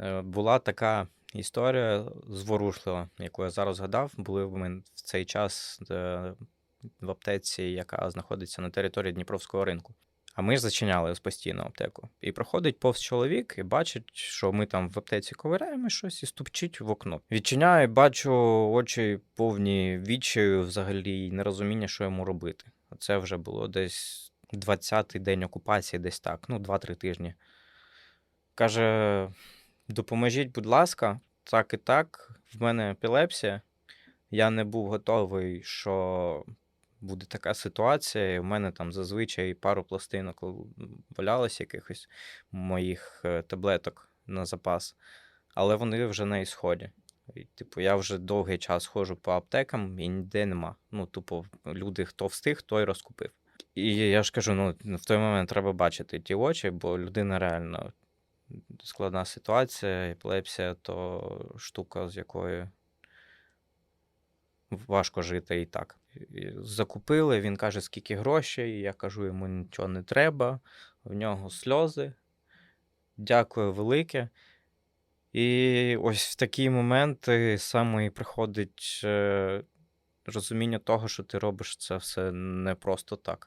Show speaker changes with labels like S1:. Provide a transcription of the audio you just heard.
S1: Е, Була така історія зворушлива, яку я зараз згадав. Були мене в цей час е, в аптеці, яка знаходиться на території Дніпровського ринку. А ми ж зачиняли постійно аптеку. І проходить повз чоловік і бачить, що ми там в аптеці ковиряємо щось і ступчить в окно. Відчиняю, бачу очі повні відчаю, взагалі і нерозуміння, що йому робити. Це вже було десь 20-й день окупації, десь так, ну, 2-3 тижні. Каже: допоможіть, будь ласка, так і так, в мене епілепсія. Я не був готовий, що буде така ситуація. І в мене там зазвичай пару пластинок валялось якихось моїх е, таблеток на запас, але вони вже на ісході. І, типу, я вже довгий час ходжу по аптекам і ніде нема. Ну, тупо, люди, хто встиг, той розкупив. І я ж кажу: ну, в той момент треба бачити ті очі, бо людина реально складна ситуація, епілепсія то штука, з якою важко жити і так. Закупили, він каже, скільки грошей. Я кажу, йому нічого не треба, в нього сльози. Дякую велике. І ось в такі моменти саме і приходить е, розуміння того, що ти робиш це все не просто так.